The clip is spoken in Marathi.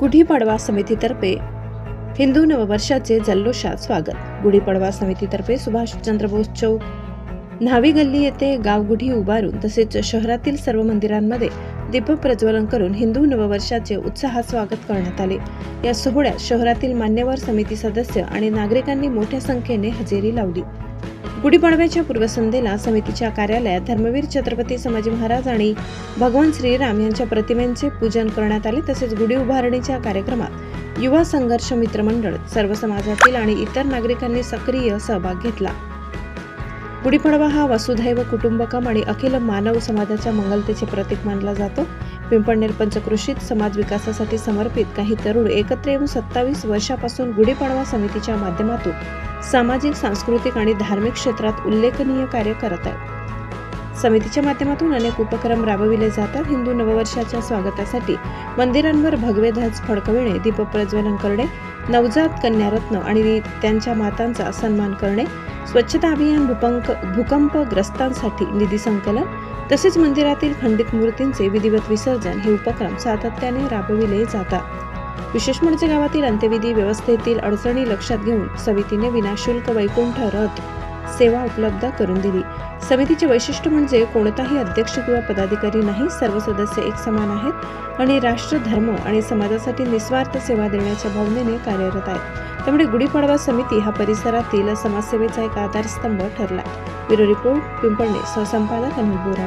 गुढीपाडवा समितीतर्फे हिंदू नववर्षाचे जल्लोषात स्वागत. गुढीपाडवा समितीतर्फे सुभाषचंद्र बोस चौक न्हावी गल्ली येथे गावगुढी उभारून तसेच शहरातील सर्व मंदिरांमध्ये दीप प्रज्वलन करून हिंदू नववर्षाचे उत्साहात स्वागत करण्यात आले. या सोहळ्यात शहरातील मान्यवर समिती सदस्य आणि नागरिकांनी मोठ्या संख्येने हजेरी लावली. गुढीपाडव्याच्या पूर्वसंध्येला समितीच्या कार्यालयात धर्मवीर छत्रपती संभाजी महाराज आणि भगवान श्रीराम यांच्या प्रतिमेंचे पूजन करण्यात आले तसेच गुढी उभारणीच्या कार्यक्रमात युवा संघर्ष मित्रमंडळ सर्व समाजातील आणि इतर नागरिकांनी सक्रिय सहभाग घेतला. गुढीपाडवा हा वसुधैव कुटुंबकम आणि अखिल मानव समाजाच्या मंगलतेचे प्रतीक मानला जातो. पिंपळनेर पंचकृषीत समाज विकासासाठी समर्पित काही तरुण एकत्र येऊन सत्तावीस वर्षापासून गुढीपाडवा समितीच्या माध्यमातून सामाजिक सांस्कृतिक आणि धार्मिक क्षेत्रात उल्लेखनीय कार्य करत आहेत. समितीच्या माध्यमातून अनेक उपक्रम राबविले जातात. हिंदू नववर्षाच्या स्वागतासाठी मंदिरांवर भगवे ध्वज फडकविणे दीप प्रज्वलन करणे नवजात कन्यारत्न आणि त्यांच्या मातांचा सन्मान करणे स्वच्छता अभियान भूपंक भूकंपग्रस्तांसाठी निधी संकलन तसेच मंदिरातील खंडित मूर्तींचे विधिवत विसर्जन हे उपक्रम सातत्याने राबविले जातात. विशेष म्हणजे गावातील अंत्यविधी व्यवस्थेतील अडचणी लक्षात घेऊन समितीने विनाशुल्क वैकुंठ रथ सेवा उपलब्ध करून दिली. समितीचे वैशिष्ट्य म्हणजे कोणताही अध्यक्ष किंवा पदाधिकारी नाही सर्व सदस्य एक समान आहेत आणि राष्ट्र धर्म आणि समाजासाठी निस्वार्थ सेवा देण्याच्या भावनेने कार्यरत आहेत. त्यामुळे गुढीपाडवा समिती हा परिसरातील समाजसेवेचा एक आधारस्तंभ ठरला. ब्युरो रिपोर्ट पिंपळणे सहसंपादक अनिल बोरा